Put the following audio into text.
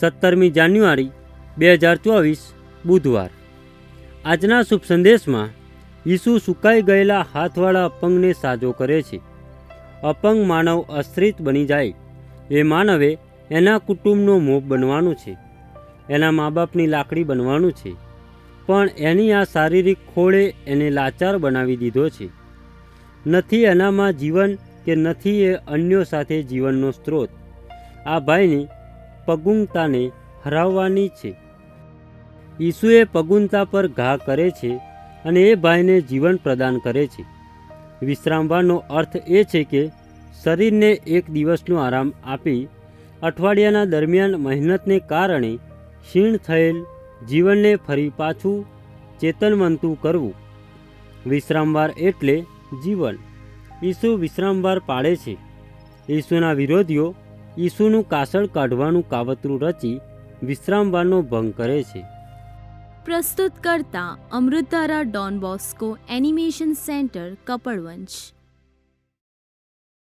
સત્તરમી જાન્યુઆરી બે હજાર ચોવીસ બુધવાર. આજના શુભ સંદેશમાં ઈસુ સુકાઈ ગયેલા હાથવાળા અપંગને સાજો કરે છે. અપંગ માનવ અસ્ત્રિત બની જાય. એ માનવે એના કુટુંબનો મોભ બનવાનું છે. એના મા બાપની લાકડી બનવાનું છે. પણ એની આ શારીરિક ખોળે એને લાચાર બનાવી દીધો છે. નથી એનામાં જીવન કે નથી એ અન્યો સાથે જીવનનો સ્ત્રોત. આ ભાઈની પગુંગતાને હરાવવાની છે. ઈસુએ પગુંતા પર ઘા કરે છે અને એ ભાઈને જીવન પ્રદાન કરે છે. વિશ્રામવાનો અર્થ એ છે કે શરીરને એક દિવસનો આરામ આપી અઠવાડિયાના દરમિયાન મહેનતને કારણે ક્ષીણ થયેલ જીવનને ફરી પાછું ચેતનવંતું કરવું. વિશ્રામવાર એટલે જીવન. ઈસુ વિશ્રામવાર પાળે છે. ઈસુના વિરોધીઓ ઈસુનું કાસળ કાઢવાનું કાવતરું રચી વિશ્રામવાનો ભંગ કરે છે. પ્રસ્તુત કરતા Amritdhara Don Bosco animation centre Kapadvanj